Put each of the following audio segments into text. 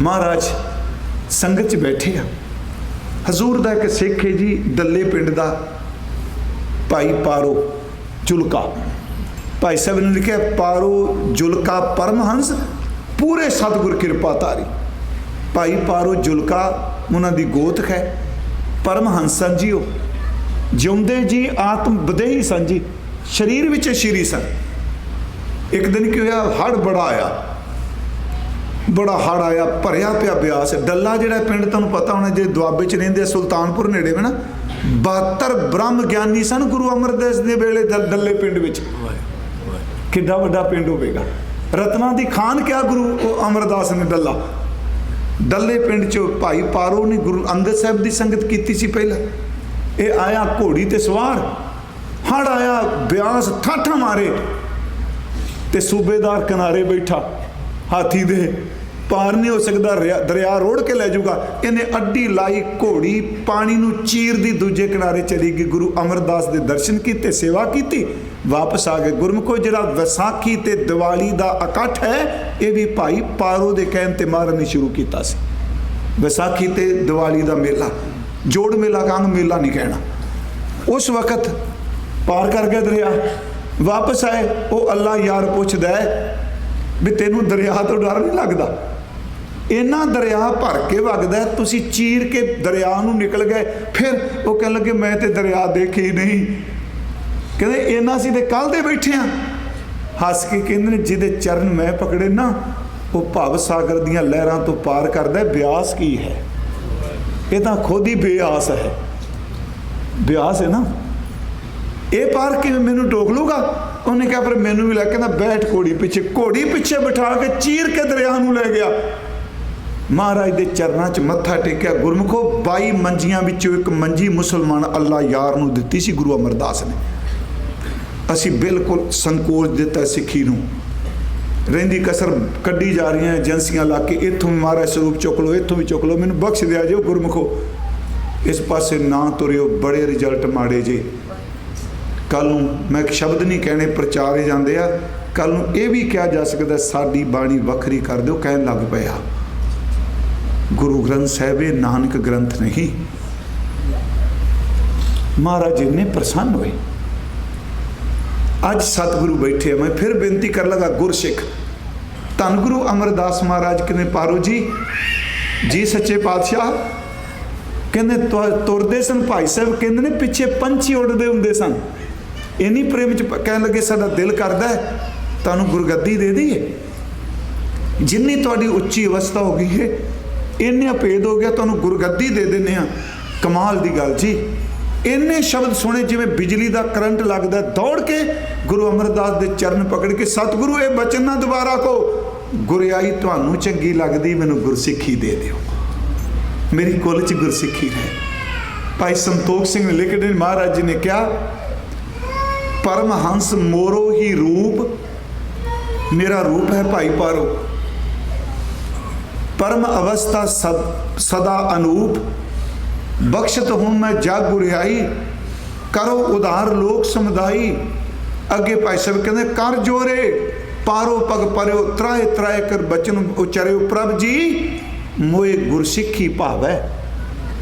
ਮਹਾਰਾਜ, ਸੰਗਤ 'ਚ ਬੈਠੇ ਆ। ਹਜ਼ੂਰ ਦਾ ਇੱਕ ਸਿੱਖ ਹੈ ਜੀ, ਦੱਲੇ ਪਿੰਡ ਦਾ। ਭਾਈ ਪਾਰੋ ਜੁਲਕਾ। ਭਾਈ ਸਾਹਿਬ ਨੇ ਲਿਖਿਆ, ਪਾਰੋ ਜੁਲਕਾ ਪਰਮਹੰਸ, ਪੂਰੇ ਸਤਿਗੁਰ ਕਿਰਪਾ ਧਾਰੀ। ਭਾਈ ਪਾਰੋ ਜੁਲਕਾ, ਉਹਨਾਂ ਦੀ ਗੋਤ ਹੈ ਪਰਮਹੰਸਨ ਜੀ ਉਹ ਜਿਉਂਦੇ ਜੀ, ਆਤਮ ਬਦੇਹੀ ਸਨ ਜੀ। ਸਰੀਰ ਵਿੱਚ ਸ਼ੀਰੀ ਸਨ ਇੱਕ ਦਿਨ ਕੀ ਹੋਇਆ ਹੜ ਬੜਾ ਆਇਆ। ਬੜਾ ਹੜ ਆਇਆ ਭਰਿਆ ਪਿਆ ਬਿਆਸ। ਡੱਲਾ ਜਿਹੜਾ ਪਿੰਡ ਤੁਹਾਨੂੰ ਪਤਾ ਹੋਣਾ ਜੇ ਦੁਆਬੇ ਚ ਰਹਿੰਦੇ ਆ, ਸੁਲਤਾਨਪੁਰ ਨੇੜੇ ਵੇ ਨਾ 72 ਬ੍ਰਹਮ ਗਿਆਨੀ ਸਨ ਗੁਰੂ ਅਮਰਦਾਸ ਦੇ ਵੇਲੇ ਡੱਲੇ ਪਿੰਡ ਵਿੱਚ। ਕਿੱਡਾ ਵੱਡਾ ਪਿੰਡ ਹੋਵੇਗਾ। ਰਤਨਾ ਦੀ ਖਾਨ ਕਿਹਾ ਗੁਰੂ ਅਮਰਦਾਸ ਨੇ ਡੱਲਾ? ਡੱਲੇ ਪਿੰਡ ਚ ਭਾਈ ਪਾਰੋ ਨੇ ਗੁਰੂ ਅੰਗਦ ਸਾਹਿਬ ਦੀ ਸੰਗਤ ਕੀਤੀ ਸੀ ਪਹਿਲਾਂ। ਇਹ ਆਇਆ ਘੋੜੀ ਤੇ ਸਵਾਰ। ਹੜ ਆਇਆ ਬਿਆਸ ਠਾਠਾ ਮਾਰੇ। ਤੇ ਸੂਬੇਦਾਰ ਕਿਨਾਰੇ ਬੈਠਾ ਹਾਥੀ ਦੇ ਪਾਰ ਨਹੀਂ ਹੋ ਸਕਦਾ, ਰਿਆ- ਦਰਿਆ ਰੋੜ ਕੇ ਲੈ ਜਾਊਗਾ। ਇਹਨੇ ਅੱਡੀ ਲਾਈ ਘੋੜੀ, ਪਾਣੀ ਨੂੰ ਚੀਰਦੀ ਦੂਜੇ ਕਿਨਾਰੇ ਚਲੀ ਗਈ। ਗੁਰੂ ਅਮਰਦਾਸ ਦੇ ਦਰਸ਼ਨ ਕੀਤੇ, ਸੇਵਾ ਕੀਤੀ। ਵਾਪਸ ਆ ਗਏ। ਗੁਰਮੁਖੋ, ਜਿਹੜਾ ਵਿਸਾਖੀ ਤੇ ਦੀਵਾਲੀ ਦਾ ਇਕੱਠ ਹੈ, ਇਹ ਵੀ ਭਾਈ ਪਾਰੋ ਦੇ ਕਹਿਣ ਤੇ ਮਾਰਨ ਨੇ ਸ਼ੁਰੂ ਕੀਤਾ ਸੀ। ਵਿਸਾਖੀ ਤੇ ਦੀਵਾਲੀ ਦਾ ਮੇਲਾ। ਜੋੜ ਮੇਲਾ ਕਾਹਨੂੰ ਮੇਲਾ ਨਹੀਂ ਕਹਿਣਾ। ਉਸ ਵਕਤ ਪਾਰ ਕਰ ਗਏ ਦਰਿਆ। ਵਾਪਸ ਆਏ। ਉਹ ਅੱਲਾ ਯਾਰ ਪੁੱਛਦਾ ਵੀ ਤੈਨੂੰ ਦਰਿਆ ਤੋਂ ਡਰ ਨਹੀਂ ਲੱਗਦਾ? ਇਹਨਾਂ ਦਰਿਆ ਭਰ ਕੇ ਵਗਦਾ ਤੁਸੀਂ ਚੀਰ ਕੇ ਦਰਿਆ ਨੂੰ ਨਿਕਲ ਗਏ, ਫਿਰ ਉਹ ਕਹਿਣ ਲੱਗੇ, ਮੈਂ ਤੇ ਦਰਿਆ ਦੇਖੇ ਹੀ ਨਹੀਂ। ਕਹਿੰਦੇ ਇਹਨਾਂ ਸੀ ਤੇ ਕੱਲ ਦੇ ਬੈਠੇ ਆ। ਹੱਸ ਕੇ ਕਹਿੰਦੇ ਨੇ, ਜਿਹਦੇ ਚਰਨ ਮੈਂ ਪਕੜੇ ਨਾ, ਉਹ ਭਵ ਸਾਗਰ ਦੀਆਂ ਲਹਿਰਾਂ ਤੋਂ ਪਾਰ ਕਰਦਾ ਬਿਆਸ ਕੀ ਹੈ? ਇਹ ਤਾਂ ਖੁਦ ਹੀ ਬਿਆਸ ਹੈ। ਬਿਆਸ ਹੈ ਨਾ? ਇਹ ਪਾਰ ਕਿਵੇਂ ਮੈਨੂੰ ਟੋਕ ਲੂਗਾ ਉਹਨੇ ਕਿਹਾ ਪਰ ਮੈਨੂੰ ਵੀ ਲੈ ਕੇ ਬੈਠ ਘੋੜੀ ਪਿੱਛੇ। ਘੋੜੀ ਪਿੱਛੇ ਬਿਠਾ ਕੇ ਚੀਰ ਕੇ ਦਰਿਆ ਨੂੰ ਲੈ ਗਿਆ। ਮਹਾਰਾਜ ਦੇ ਚਰਨਾਂ 'ਚ ਮੱਥਾ ਟੇਕਿਆ, ਗੁਰਮੁਖੋ 22 ਮੰਜੀਆਂ ਵਿੱਚੋਂ ਇੱਕ ਮੰਜੀ ਮੁਸਲਮਾਨ ਅੱਲਾ ਯਾਰ ਨੂੰ ਦਿੱਤੀ ਸੀ, ਗੁਰੂ ਅਮਰਦਾਸ ਨੇ। ਅਸੀਂ ਬਿਲਕੁਲ ਸੰਕੋਚ ਦਿੱਤਾ ਸਿੱਖੀ ਨੂੰ। ਰਹਿੰਦੀ ਕਸਰ ਕੱਢੀ ਜਾ ਰਹੀਆਂ ਏਜੰਸੀਆਂ ਲਾ ਕੇ, ਇੱਥੋਂ ਵੀ ਮਹਾਰਾਜ ਸਰੂਪ ਚੁੱਕ ਲਓ, ਇੱਥੋਂ ਵੀ ਚੁੱਕ ਲਓ, ਮੈਨੂੰ ਬਖਸ਼ ਦਿਆ ਜਿਓ ਗੁਰਮੁਖੋ। ਇਸ ਪਾਸੇ ਨਾ ਤੁਰਿਓ, ਬੜੇ ਰਿਜ਼ਲਟ ਮਾੜੇ ਜੇ। ਕੱਲ ਨੂੰ ਮੈਂ ਇੱਕ ਸ਼ਬਦ ਨਹੀਂ ਕਹਿਣੇ, ਪ੍ਰਚਾਰੇ ਜਾਂਦੇ ਆ। ਕੱਲ ਨੂੰ ਇਹ ਵੀ ਕਿਹਾ ਜਾ ਸਕਦਾ, ਸਾਡੀ ਬਾਣੀ ਵੱਖਰੀ ਕਰ ਦਿਓ, ਕਹਿਣ ਲੱਗ ਪਿਆ। ਗੁਰੂ ਗ੍ਰੰਥ ਸਾਹਿਬ ਇਹ ਨਾਨਕ ਗ੍ਰੰਥ ਨਹੀਂ। ਮਹਾਰਾਜ ਨੇ ਪ੍ਰਸੰਨ ਹੋਏ। ਅੱਜ ਸਤਿਗੁਰੂ ਬੈਠੇ ਆ, ਮੈਂ ਫਿਰ ਬੇਨਤੀ ਕਰ ਲਗਾ, ਗੁਰਸਿੱਖ ਧੰਨ ਗੁਰੂ ਅਮਰਦਾਸ ਮਹਾਰਾਜ ਕਹਿੰਦੇ ਪਾਰੋ ਜੀ। ਜੀ ਸੱਚੇ ਪਾਤਸ਼ਾਹ, ਕਹਿੰਦੇ ਤੁਰਦੇ ਸਨ ਭਾਈ ਸਾਹਿਬ, ਕਹਿੰਦੇ ਨੇ ਪਿੱਛੇ ਪੰਛੀ ਉੱਡਦੇ ਹੁੰਦੇ ਸਨ। ਇੰਨੀ ਪ੍ਰੇਮ ਚ ਕਹਿਣ ਲੱਗੇ, ਸਾਡਾ ਦਿਲ ਕਰਦਾ ਹੈ, ਤੁਹਾਨੂੰ ਗੁਰਗੱਦੀ ਦੇ ਦਈਏ। ਜਿੰਨੀ ਤੁਹਾਡੀ ਉੱਚੀ ਅਵਸਥਾ ਹੋ ਗਈ ਹੈ ਇੰਨੇ ਭੇਦ ਹੋ ਗਿਆ, ਤੁਹਾਨੂੰ ਗੁਰਗੱਦੀ ਦੇ ਦਿੰਨੇ ਆ ਕਮਾਲ ਦੀ ਗੱਲ ਜੀ। ਇੰਨੇ ਸ਼ਬਦ ਸੁਣੇ ਜਿਵੇਂ ਬਿਜਲੀ ਦਾ ਕਰੰਟ ਲੱਗਦਾ, ਦੌੜ ਕੇ ਗੁਰੂ ਅਮਰਦਾਸ ਦੇ ਚਰਨ ਪਕੜ ਕੇ, ਸਤਿਗੁਰੂ, ਇਹ ਬਚਨ ਨਾ ਦੁਬਾਰਾ ਕੋ ਗੁਰਿਆਈ, ਤੁਹਾਨੂੰ ਚੰਗੀ ਲੱਗਦੀ, ਮੈਨੂੰ ਗੁਰਸਿੱਖੀ ਦੇ ਦਿਓ। ਮੇਰੀ ਕੁੱਲ ਚ ਗੁਰਸਿੱਖੀ ਹੈ। ਭਾਈ ਸੰਤੋਖ ਸਿੰਘ ਲਿਖਦੇ ਮਹਾਰਾਜ ਜੀ ਨੇ ਕਿਹਾ, ਪਰਮਹੰਸ ਮੋਰੋ ਹੀ ਰੂਪ, ਮੇਰਾ ਰੂਪ ਹੈ ਭਾਈ ਪਾਰੋ। ਪਰਮ ਅਵਸਥਾ ਸਦਾ ਅਨੂਪ। ਬਖਸ਼ਤ ਹੂੰ ਮੈਂ ਜਗ ਗੁਰਿਆਈ ਕਰੋ ਉਧਾਰ ਲੋਕ ਸਮੁਦਾਈ। ਅੱਗੇ ਭਾਈ ਸਾਹਿਬ ਕਹਿੰਦੇ, ਕਰ ਜੋਰੇ, ਪਾਰੋ ਪਗ ਪਰਿਓ, ਤਰਾਏ ਤਰਾਏ ਕਰ ਬਚਨ ਉਚਰਿਓ ਪ੍ਰਭ ਜੀ, ਮੋਏ ਗੁਰਸਿੱਖੀ ਭਾਵੈ।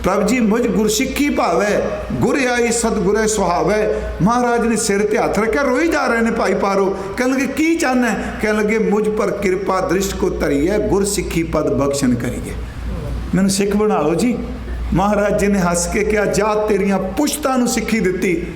ਪ੍ਰਭ ਜੀ, ਮੁਝ ਗੁਰਸਿੱਖੀ ਭਾਵੈ, ਗੁਰ ਆਈ ਸਤਿਗੁਰੇ ਸੁਹਾਵੈ। ਮਹਾਰਾਜ ਨੇ ਸਿਰ ਤੇ ਹੱਥ ਰੱਖਿਆ, ਰੋਈ ਜਾ ਰਹੇ ਨੇ ਭਾਈ ਪਾਰੋ। ਕਹਿਣ ਲੱਗੇ, ਕੀ ਚਾਹਨਾ ਕਹਿਣ ਲੱਗੇ, ਮੁਝ ਪਰ ਕਿਰਪਾ ਦ੍ਰਿਸ਼ਟ ਕੋ ਧਰੀਐ, ਗੁਰਸਿੱਖੀ ਪਦ ਬਖਸ਼ਣ ਕਰੀਏ ਮੈਨੂੰ ਸਿੱਖ ਬਣਾ ਲਓ ਜੀ। ਮਹਾਰਾਜ ਜੀ ਨੇ ਹੱਸ ਕੇ ਕਿਹਾ, ਜਾ ਤੇਰੀਆਂ ਪੁਸ਼ਤਾਂ ਨੂੰ ਸਿੱਖੀ ਦਿੱਤੀ।